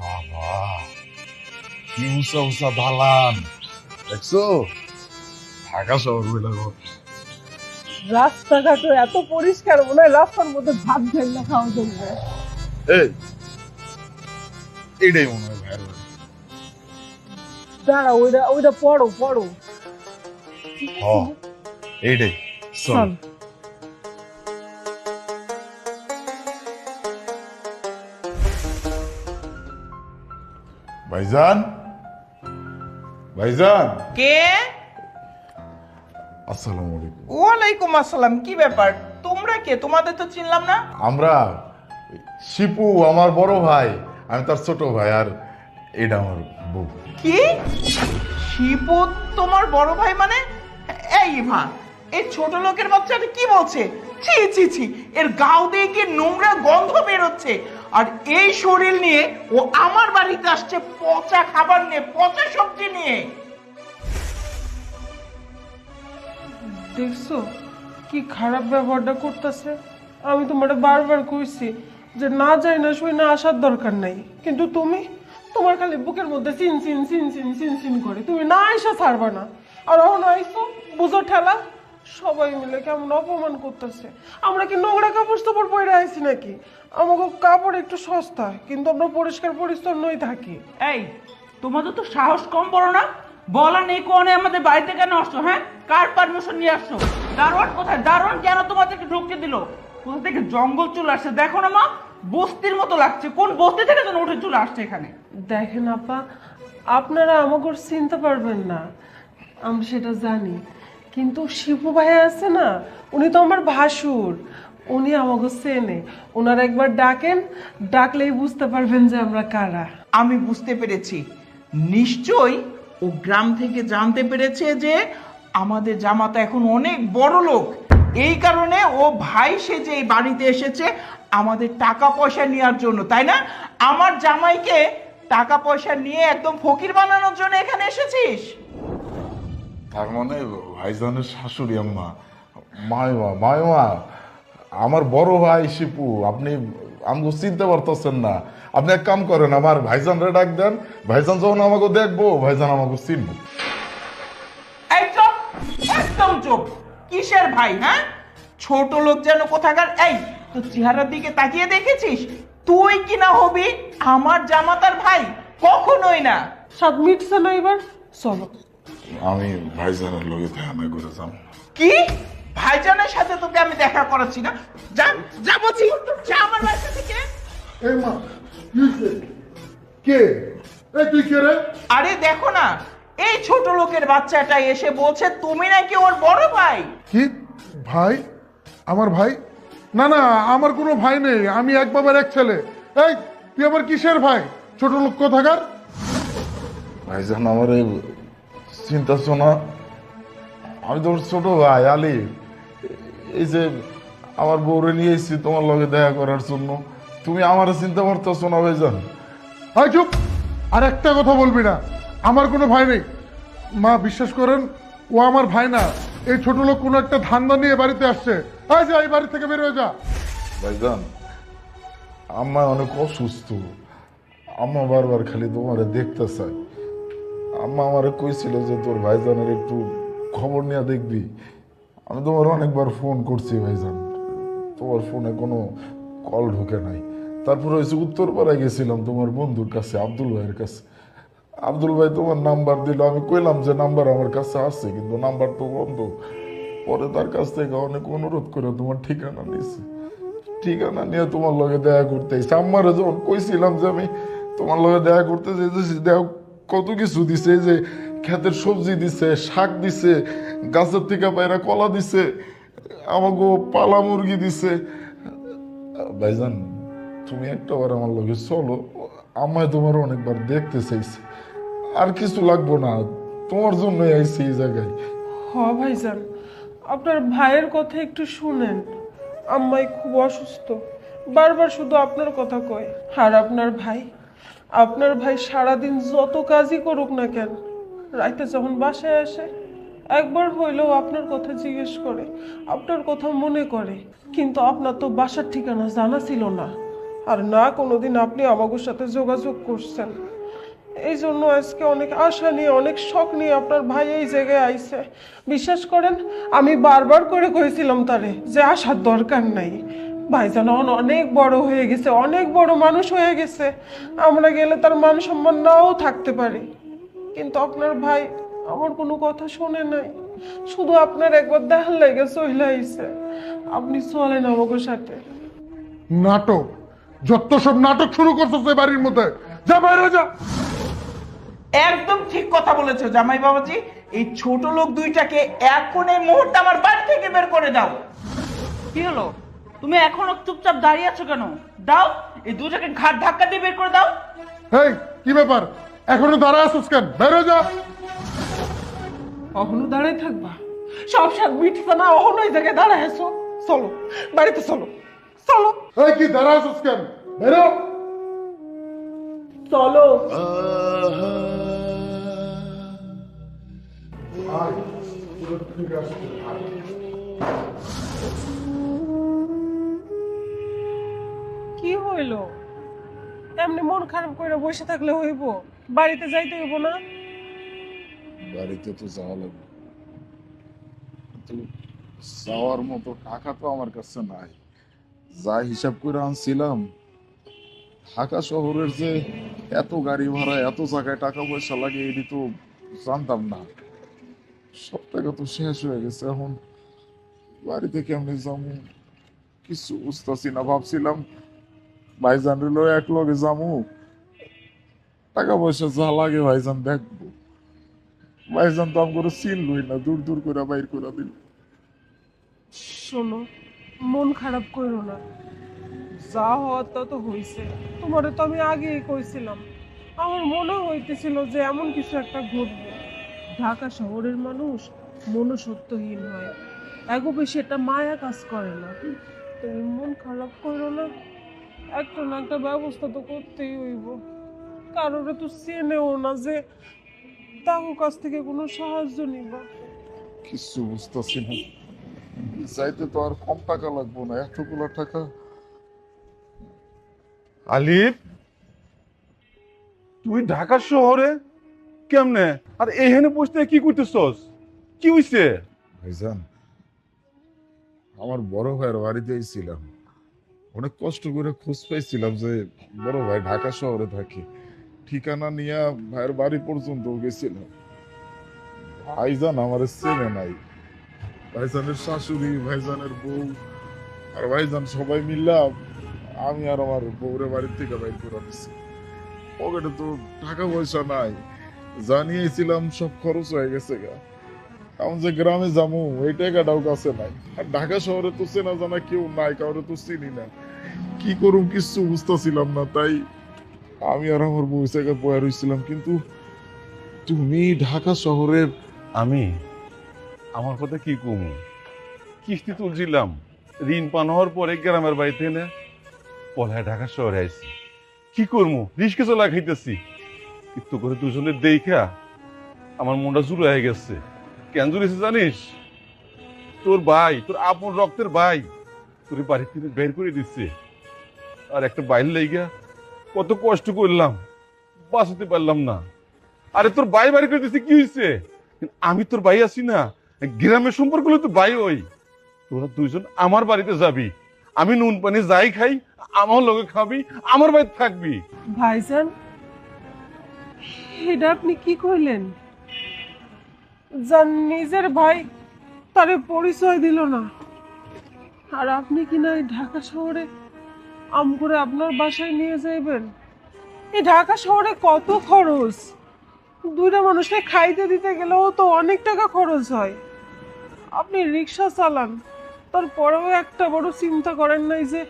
বাবা কি উঁচা উঁচা দালান দেখছ ঢাকা শহর বলে। রাস্তাঘাটও এত পরিষ্কার মনে হয় রাস্তার মধ্যে ভাত ঢেলে খাওয়া জন্য এই এটাই মনে হয় ভাইয়ের দাঁড়া ওইটা ওইটা পড়ো পড়ো। এইটাই চল ভাইজান? ভাইজান? কে? আসসালামু আলাইকুম। ওয়ালাইকুম আসসালাম কি ব্যাপার? তোমরা কে? তোমাদের তো চিনলাম না? আমরা শিপু আমার বড় ভাই আমি তার ছোট ভাই আর এটা আমার বউ। কি? শিপু তোমার বড় ভাই মানে? এই ইভা এই ছোট লোকের বাচ্চাটা কি বলছে? ছি ছি ছি। এর গাও দিয়ে কি নোংরা গন্ধ বেরোচ্ছে? আর এই শরীর নিয়ে ও আমার বাড়িতে আসছে পচা খাবার নিয়ে, পচা সবজি নিয়ে। দেখছ? কি খারাপ ব্যবহারটা করতেছে? আমি তোমার বারবার কইছি যে না যাই না শুই না আসার দরকার নাই। কিন্তু তুমি? তোমার খালি বুকের মধ্যে সিন সিন সিন সিন সিন সিন করে। তুমি না আইসা ছাড়বা না। আর এখন আইসো বুঝো ঠেলা। সবাই মিলে কেমন অপমান করতেছে? আমরা কি নোংরা কাপড় চোপড় পরে আইছি নাকি? আমাকে কাপড় একটু সস্তা কিন্তু আমরা পরিষ্কার পরিচ্ছন্নই থাকি। এই তোমাদের তো সাহস কম পড়ো না? বলা নেই কোনে আমাদের বাড়িতে কেন আসছো হ্যাঁ? কার পারমিশন নিয়ে আসছো? দারোয়ান কোথায়? দারোয়ান কেন তোমাদেরকে ঢুকতে দিল? কোথা থেকে জঙ্গল চলে আসছে? দেখো না মা বস্তির মতো লাগছে। কোন বস্তি থেকে যেন উঠে চলে আসছে এখানে? দেখেন আপা আপনারা আমাকে চিনতে পারবেন না। আমি সেটা জানি। কিন্তু শিবু ভাই আছে না উনি তো আমার ভাসুর। উনি আমাকে চেনে। ওনার একবার ডাকেন ডাকলেই বুঝতে পারবেন যে আমরা কারা। আমি বুঝতে পেরেছি। নিশ্চয়ই ও গ্রাম থেকে জানতে পেরেছে যে আমাদের জামাতা এখন অনেক বড় লোক। এই কারণে ও ভাই সেজে এই বাড়িতে এসেছে আমাদের টাকা পয়সা নেওয়ার জন্য তাই না? আমার জামাইকে টাকা পয়সা নিয়ে একদম ফকির বানানোর জন্য এখানে এসেছিস? তার মানে ভাইজানের শাশুড়ি আম্মা। মায়মা মায়মা আমার বড় ভাই শিপু আপনি আমাকে চিনতে পারতেছেন না। আপনি এক কাম করেন আমার ভাইজানরে ডাক দেন। ভাইজান যখন আমাকে দেখব ভাইজান আমাকে চিনবো। একদম চুপ। কিসের ভাই হ্যাঁ? ছোট লোক যেন কোথাকার এই তো চেহারার দিকে তাকিয়ে দেখেছিস? তুই কি না হবি? আমার জামাতার ভাই কখনোই না। সাত মিটছে না এবার। চলো। আমি ভাইজানের লোকে দেখা করে যাম কি? ভাইজানের সাথে তোকে আমি দেখা করাচ্ছি না? যা যা বলছি। যা আমার বাসা থেকে এই মা কি এই তুই কে রে? আরে দেখো না এই ছোট লোকের বাচ্চাটা এসে বলছে তুমি নাকি ওর বড় ভাই? কি? ভাই? আমার ভাই? না না আমার কোনো ভাই নেই আমি এক বাবার এক ছেলে। এই তুই আমার কিসের ভাই? ছোট লোক কোথাকার? ভাইজান আমার এই চিন্তা শোনা। আমি তোমার ছোট ভাই আলি। এই যে আমার বউরে নিয়ে এসেছি তোমার লগে দেখা করার জন্য। তুমি আমার চিন্তা করতেছো না ভাইজান। ভাই চুপ! আর একটা কথা বলবি না। আমার কোনো ভাই নেই। মা বিশ্বাস করেন ও আমার ভাই না। এই ছোট লোক কোনো একটা ধান্দা নিয়ে বাড়িতে আসছে। আয় যা এই বাড়ি থেকে বেরোয় যা। ভাইজান আম্মা অনেক অসুস্থ। আম্মা বারবার খালি তোমারে দেখতে চায়। আম্মা আমারে কইছিল যে তোর ভাইজানের একটু খবর নিয়ে দেখবি। আমি তোমার অনেকবার ফোন করছি ভাইজান। তোমার ফোনে কোনো কল ঢোকে নাই। তারপরে হয়েছে উত্তরপাড়ায় গেছিলাম তোমার বন্ধুর কাছে, আব্দুল ভাইয়ের কাছে। আব্দুল ভাই তোমার নাম্বার দিল। আমি কইলাম যে নাম্বার আমার কাছে আছে, কিন্তু নাম্বার তো বন্ধ। পরে তার কাছ থেকে অনেক অনুরোধ করে তোমার ঠিকানা নিয়েছে। ঠিকানা নিয়ে তোমার লগে দেখা করতে আমারও যখন কইছিলাম যে আমি তোমার লগে দেখা করতে যেতেছি, দেখো কত কিছু দিছে যে ক্ষেতের সবজি দিছে, শাক দিছে, গাছের থেকে বাইরে কলা দিছে আমাকে পালা মুরগি দিছে। ভাইজান, তুমি একটা বার আমার লগে চলো, আমায় তোমার অনেকবার দেখতে চাইছে। আর কিছু লাগবো না, তোমার জন্যই আইছি এই জায়গায়। হ ভাইজান, আপনার ভাইয়ের কথা একটু শুনেন। আম্মাই খুব অসুস্থ, বারবার শুধু আপনার কথা কয়। আর আপনার ভাই? আপনার ভাই সারাদিন যত কাজই করুক না কেন, রাইতে যখন বাসায় আসে, একবার হইলেও আপনার কথা জিজ্ঞেস করে, আপনার কথা মনে করে। কিন্তু আপনার তো বাসার ঠিকানা জানা ছিল না। আর না, কোনোদিন আপনি আমাদের সাথে যোগাযোগ করছেন। এই জন্য আজকে অনেক আশা নিয়ে, অনেক শখ নিয়ে আপনার ভাই এই জায়গায় আইছে। বিশ্বাস করেন, আমি বারবার করে কইছিলাম তারে যে আসার দরকার নাই। ভাইজান এখন অনেক বড় হয়ে গেছে অনেক বড় মানুষ হয়ে গেছে। আমরা গেলে তার মান সম্মান নাও থাকতে পারে। কিন্তু আপনার ভাই আমার কোনো কথা শোনে নাই। শুধু আপনার একবার দেখার লেগে চলে আইছে। আপনি চলেন আমাকে সাথে। নাটক যত সব নাটক শুরু করছ সে বাড়ির মধ্যে। যা বাইরে যা। একদম ঠিক কথা বলেছ জামাই বাবাজি। এই ছোট লোক দুইটাকে এখন এই মুহূর্তে আমার বাড়ি থেকে বের করে দাও। কি হলো? তুমি এখনও চুপচাপ দাঁড়িয়ে আছো কেন? দাও এই দুটাকে ঘাট ধাক্কা দিয়ে বের করে দাও। এই কি ব্যাপার? এখনও দাঁড়া আসছিস কেন? বাইরে যা। কখনো দাঁড়ায় থাকবা। সব সাত মিটছে না অহনো এই জায়গায় দাঁড়ায় আছো। চলো বাড়িতে চলো। চলো। এই কি দাঁড়া আসছিস কেন? বেরো চলো। আয়, পুরো ঠিক আছে, কি হইল? এমনি মন খারাপ করে বসে থাকলে হইব। বাড়িতে যাইতে হইব না? বাড়িতে তো যাওয়া লাগবে। যাওয়ার মতো টাকা তো আমার কাছে নাই। যা হিসাব করে আনছিলাম, ঢাকা শহরের যে এত গাড়ি ভাড়া, এত জায়গায় টাকা পয়সা লাগে, এটি তো জানতাম না। সব টাকা তো শেষ হয়ে গেছে। এখন বাড়িতে কেমনে যাব? কিছু বুঝতেছি না। ভাবছিলাম ভাইজান এক লগে যাব টাকা পয়সা যা লাগে দেখব। তো চিনলই না, দূর দূর করে বাইর করে দিল। শোনো, মন খারাপ করো না। যা হওয়ার তা তো হয়েছে তোমারে তো আমি আগেই কইছিলাম। আমার মনে হইতেছিল যে এমন কিছু একটা ঘটবে। ঢাকা শহরের মানুষ মনুষ্যত্বহীন হয়। এগো বেশি একটা মায়া কাজ করে না। তুমি মন খারাপ করো না। একটা না একটা ব্যবস্থা তো করতেই হইব। কারোরে তো চেনেও না যে তার কাছ থেকে কোনো সাহায্য নিবা। কিছু বুঝতেছি না। যাইতে তো আর কম টাকা লাগবো না এতগুলো টাকা। আলিফ তুই ঢাকা শহরে কেমনে? আর এখানে বসতে কি করতেছস? কি হইছে? ভাইজান আমার বড় ভাইয়ের বাড়িতে ছিলাম। অনেক কষ্ট করে খোঁজ পাইছিলাম যে, বড় ভাই ঢাকা শহরে থাকে। ঠিকানা নিয়ে ভাইয়ের বাড়ি পর্যন্ত গেছিলাম ভাইজান আমার চেনে নাই। ভাইজানের শাশুড়ি, ভাইজানের বউ, আর ভাইজান সবাই মিললাম আমি আর আমার বউরে বাড়ির থেকে বাইর করে দিচ্ছি পকেটে তো টাকা পয়সা নাই। জানিয়েছিলাম সব খরচ হয়ে গেছে গা। এখন যে গ্রামে যাব এই টাকাটাও কাছে নাই। আর ঢাকা শহরে তো চেনা জানা কেউ নাই, কাউরে তো চিনি না। কি করুম কিছু বুঝতেছিলাম না, তাই আমি আর আমার বউ জায়গায় বয়ে রয়েছিলাম কিন্তু তুমি ঢাকা শহরের আমি, আমার কথা কি কমু? কিস্তি তুলছিলাম, ঋণ পান হওয়ার পরে গ্রামের বাড়িতে এনে পলায় ঢাকা শহরে আইছি। কি করব রিস্কে চলা খাইতেছি। কিন্তু করে দুজনের দেখা আমার মনটা জুড়ে হয়ে গেছে। কেন জুড়েছে জানিস? তোর ভাই, তোর আপন রক্তের ভাই, তোর বাড়ি থেকে বের করে দিচ্ছে। আর একটা বাইর লাইগা কত কষ্ট করলাম, বাঁচাতে পারলাম না। আরে তোর ভাই বাড়ি করে কি হয়েছে আমি তোর ভাই আছি না, গ্রামের সম্পর্ক হলে তো ভাই ওই। তোরা দুইজন আমার বাড়িতে যাবি, আমি নুন পানি যাই খাই, আমার লগে খাবি, আমার বাড়িতে থাকবি। ভাইজান, এটা আপনি কি কইলেন? যার নিজের ভাই তারে পরিচয় দিল না, আর আপনি কি না ঢাকা শহরে আম করে আপনার বাসায় নিয়ে যাইবেন। এই ঢাকা শহরে কত খরচ? দুইটা মানুষকে খাইতে দিতে গেলেও তো অনেক টাকা খরচ হয়। আপনি রিক্সা চালান, তারপরেও একটা বড় চিন্তা করেন নাই যে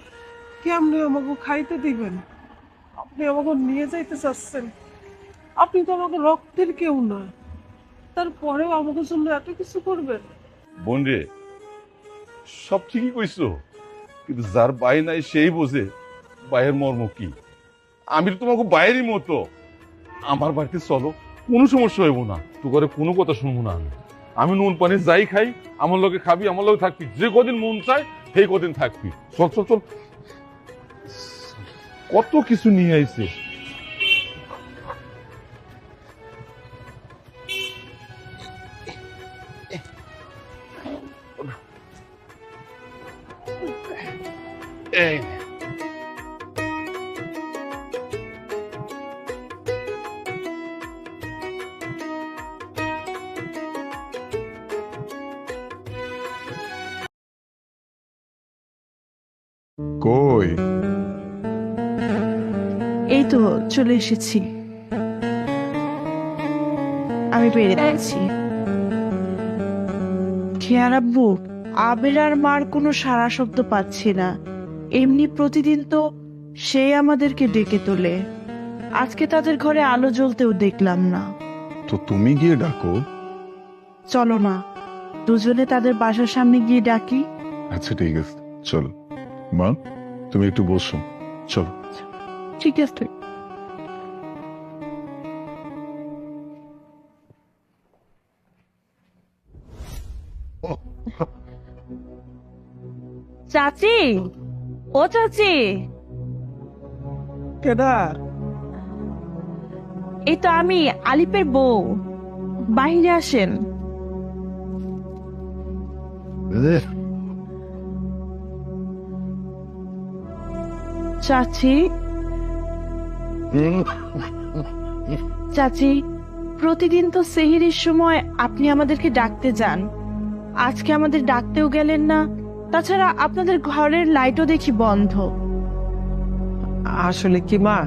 কেমনে আমাকে খাইতে দিবেন? আপনি আমাকে নিয়ে যাইতে চাচ্ছেন। আপনি তো আমাকে রক্তের কেউ না। তারপরেও আমাকে জন্য এত কিছু করবেন? বোন রে, সব ঠিকই কইছো। কিন্তু যার বাই নাই সেই বোঝে বাইয়ের মর্ম কি। আমি তো তোমাকে বাইরই মতো। আমার বাড়িতে চলো, কোনো সমস্যা হইব না। তো করে কোনো কথা শুনব না আমি। আমি নুন পানি যাই খাই, আমার লোকে খাবি, আমার লোকে থাকবি। যে কদিন মন চায়, সেই কদিন থাকবি। চল চল চল। কত কিছু নিয়ে আইছে। এই কই? এই তো চলে এসেছি। আমি পেরে যাচ্ছি খেয়ার আব্বু আবির আর মার কোনো সারা শব্দ পাচ্ছি না। এমনি প্রতিদিন তো সে আমাদেরকে ডেকে তোলে। আজকে তাদের ঘরে আলো জ্বলতেও দেখলাম না। তো তুমি গিয়ে ডাকো। চলো না দুজনে তাদের বাসার সামনে গিয়ে ডাকি। আচ্ছা ঠিক আছে। চলো। মা তুমি একটু বসো। চলো। ঠিক আছে। চাচি! ও চাচি। কেডা এই তো আমি আলিপের বউ। বাহিরে আসেন। চাচি। চাচি প্রতিদিন তো সেহিরির সময় আপনি আমাদেরকে ডাকতে যান। আজকে আমাদের ডাকতেও গেলেন না। তাছাড়া আপনাদের ঘরের লাইটও দেখি বন্ধ। আসলে কি মা?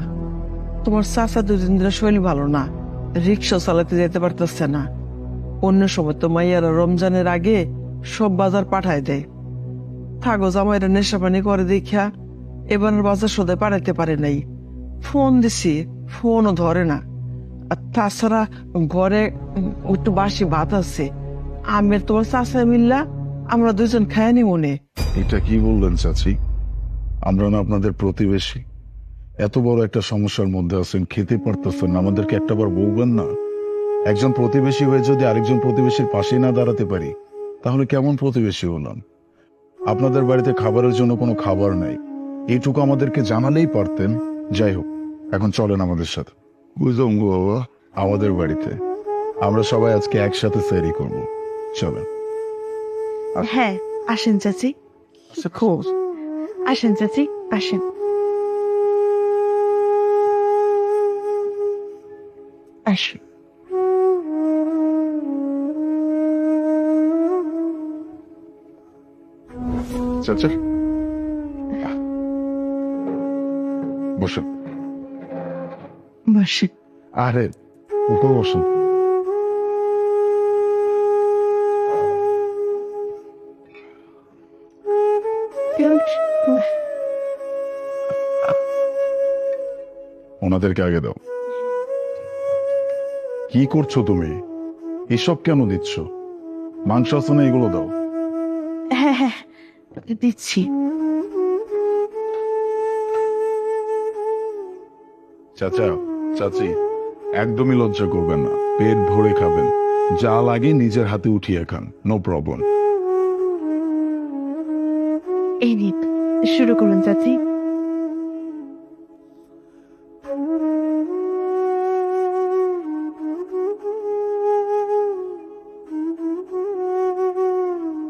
তোমার চাচা দুদিন ধরে শরীর ভালো না। রিক্সা চালাতে যেতে পারতেছে না। অন্য সময় তো মাইয়ারা রমজানের আগে সব বাজার পাঠায় দেয়। থাকো জামাইরা নেশা পানি করে দেখিয়া এবার বাজার সদাই পাঠাইতে পারে নাই। ফোন দিছি, ফোনও ধরে না। আর তাছাড়া ঘরে একটু বাসি ভাত আছে। আমের তোমার চাচা মিল্লা আমরা দুজন খায়নি মনে এটা কি বললেন চাচি? আমরা না আপনাদের প্রতিবেশী। এত বড় একটা সমস্যার মধ্যে আছেন খেতে পারতেছেন আমাদেরকে একটাবার বলবেন না। একজন প্রতিবেশী হয়ে যদি আরেকজন প্রতিবেশীর পাশে না দাঁড়াতে পারি তাহলে কেমন প্রতিবেশী হলাম? আপনাদের বাড়িতে খাবারের জন্য কোনো খাবার নাই। এইটুকু আমাদেরকে জানালেই পারতেন। যাই হোক এখন চলেন আমাদের সাথে। বুঝলাম বাবা। আমাদের বাড়িতে। আমরা সবাই আজকে একসাথে সেরি করব। চলেন। হ্যাঁ আসেন চাচি। খুব। আসেন চাচি আসেন। আসেন। চাচা। বসুন। বসেন। আরে বসুন। ওনাদেরকে আগে দাও। কি করছ তুমি? এসব কেন দিচ্ছ? মাংস আছে না এগুলো দাও। হ্যাঁ হ্যাঁ দিচ্ছি। চাচা চাচি একদমই লজ্জা করবেন না। পেট ভরে খাবেন। যা লাগে নিজের হাতে উঠিয়ে খান। নো প্রবলেম এই নিন শুরু করুন চাচি।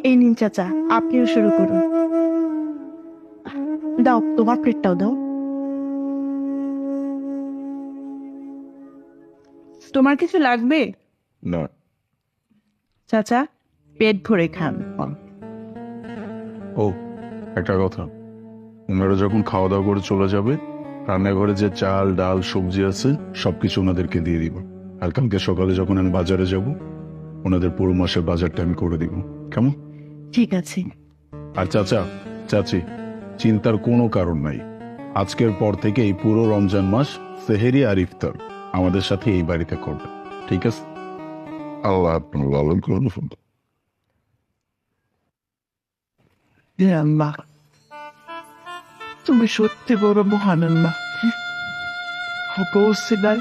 এই নিন চাচা আপনিও শুরু করুন। দাও তোমার প্লেটটাও দাও। তোমার কিছু লাগবে? না। চাচা পেট ভরে খান। ও একটা কথা। ওনারা যখন খাওয়া দাওয়া করে চলে যাবে রান্নাঘরে যে চাল ডাল সবজি আছে সবকিছু ওনাদেরকে দিয়ে দিব। আর কালকে সকালে যখন আমি বাজারে যাব ওনাদের পুরো মাসের বাজারটা আমি করে দিব। কেমন? ঠিক আছে। আর চাচা চাচি চিন্তার কোনো কারণ নাই। আজকের পর থেকে এই পুরো রমজান মাস সেহেরি আর ইফতার। আমাদের সাথে এই বাড়িতে করবে। ঠিক আছে? আল্লাহ আপনার লালন করুন আল্লাহ। তুমি সত্যি বড় মহান আল্লাহ। বলছিলাম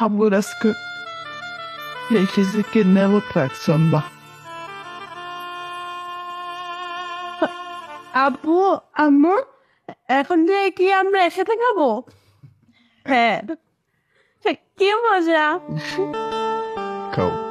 আমার আজকে এই ফিজিকে নেওয়া থাকছেন বা আব্বু আম্মু এখন যে কি আমরা একসাথে খাব? হ্যাঁ। কি মজা? খাও।